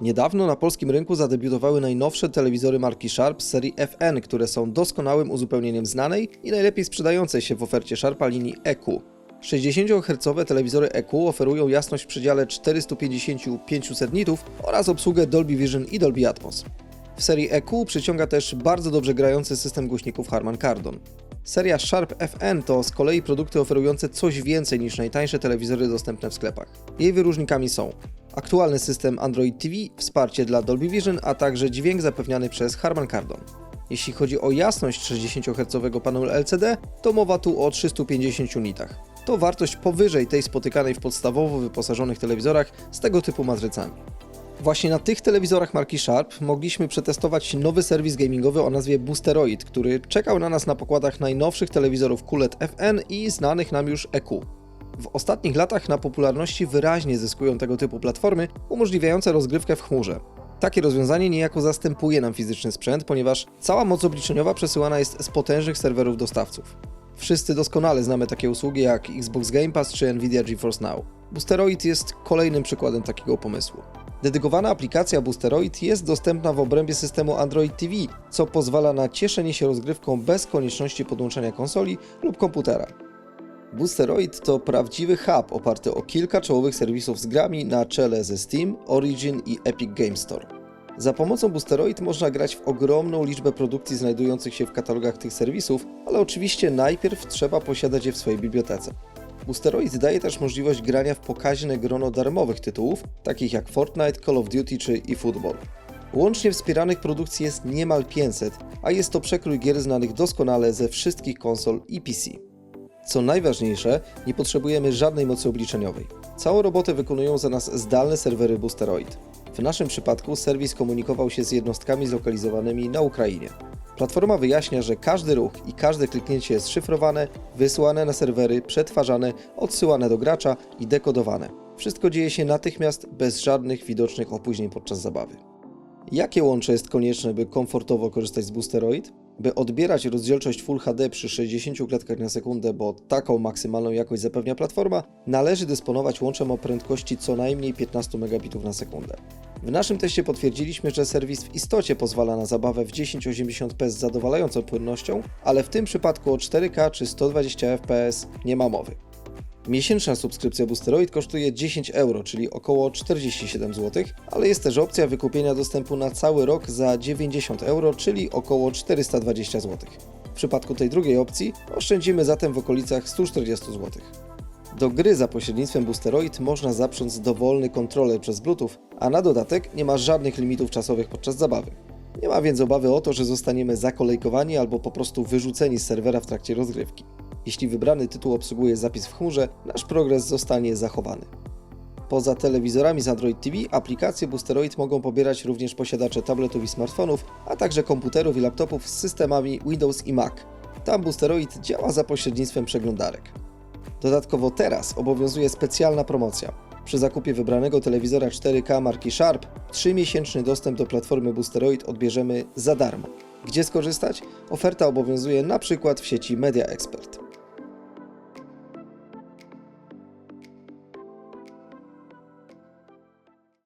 Niedawno na polskim rynku zadebiutowały najnowsze telewizory marki Sharp z serii FN, które są doskonałym uzupełnieniem znanej i najlepiej sprzedającej się w ofercie Sharpa linii EQ. 60 Hz telewizory EQ oferują jasność w przedziale 450-500 nitów oraz obsługę Dolby Vision i Dolby Atmos. W serii EQ przyciąga też bardzo dobrze grający system głośników Harman Kardon. Seria Sharp FN to z kolei produkty oferujące coś więcej niż najtańsze telewizory dostępne w sklepach. Jej wyróżnikami są aktualny system Android TV, wsparcie dla Dolby Vision, a także dźwięk zapewniany przez Harman Kardon. Jeśli chodzi o jasność 60 Hz panelu LCD, to mowa tu o 350 nitach. To wartość powyżej tej spotykanej w podstawowo wyposażonych telewizorach z tego typu matrycami. Właśnie na tych telewizorach marki Sharp mogliśmy przetestować nowy serwis gamingowy o nazwie Boosteroid, który czekał na nas na pokładach najnowszych telewizorów QLED FN i znanych nam już EQ. W ostatnich latach na popularności wyraźnie zyskują tego typu platformy umożliwiające rozgrywkę w chmurze. Takie rozwiązanie niejako zastępuje nam fizyczny sprzęt, ponieważ cała moc obliczeniowa przesyłana jest z potężnych serwerów dostawców. Wszyscy doskonale znamy takie usługi jak Xbox Game Pass czy Nvidia GeForce Now. Boosteroid jest kolejnym przykładem takiego pomysłu. Dedykowana aplikacja Boosteroid jest dostępna w obrębie systemu Android TV, co pozwala na cieszenie się rozgrywką bez konieczności podłączenia konsoli lub komputera. Boosteroid to prawdziwy hub oparty o kilka czołowych serwisów z grami na czele ze Steam, Origin i Epic Game Store. Za pomocą Boosteroid można grać w ogromną liczbę produkcji znajdujących się w katalogach tych serwisów, ale oczywiście najpierw trzeba posiadać je w swojej bibliotece. Boosteroid daje też możliwość grania w pokaźne grono darmowych tytułów, takich jak Fortnite, Call of Duty czy eFootball. Łącznie wspieranych produkcji jest niemal 500, a jest to przekrój gier znanych doskonale ze wszystkich konsol i PC. Co najważniejsze, nie potrzebujemy żadnej mocy obliczeniowej. Całą robotę wykonują za nas zdalne serwery Boosteroid. W naszym przypadku serwis komunikował się z jednostkami zlokalizowanymi na Ukrainie. Platforma wyjaśnia, że każdy ruch i każde kliknięcie jest szyfrowane, wysyłane na serwery, przetwarzane, odsyłane do gracza i dekodowane. Wszystko dzieje się natychmiast, bez żadnych widocznych opóźnień podczas zabawy. Jakie łącze jest konieczne, by komfortowo korzystać z Boosteroid? By odbierać rozdzielczość Full HD przy 60 klatkach na sekundę, bo taką maksymalną jakość zapewnia platforma, należy dysponować łączem o prędkości co najmniej 15 megabitów na sekundę. W naszym teście potwierdziliśmy, że serwis w istocie pozwala na zabawę w 1080p z zadowalającą płynnością, ale w tym przypadku o 4K czy 120 fps nie ma mowy. Miesięczna subskrypcja Boosteroid kosztuje 10 euro, czyli około 47 zł, ale jest też opcja wykupienia dostępu na cały rok za 90 euro, czyli około 420 zł. W przypadku tej drugiej opcji oszczędzimy zatem w okolicach 140 zł. Do gry za pośrednictwem Boosteroid można zaprząc dowolny kontroler przez Bluetooth, a na dodatek nie ma żadnych limitów czasowych podczas zabawy. Nie ma więc obawy o to, że zostaniemy zakolejkowani albo po prostu wyrzuceni z serwera w trakcie rozgrywki. Jeśli wybrany tytuł obsługuje zapis w chmurze, nasz progres zostanie zachowany. Poza telewizorami z Android TV, aplikacje Boosteroid mogą pobierać również posiadacze tabletów i smartfonów, a także komputerów i laptopów z systemami Windows i Mac. Tam Boosteroid działa za pośrednictwem przeglądarek. Dodatkowo teraz obowiązuje specjalna promocja. Przy zakupie wybranego telewizora 4K marki Sharp 3-miesięczny dostęp do platformy Boosteroid odbierzemy za darmo. Gdzie skorzystać? Oferta obowiązuje na przykład w sieci Media Expert.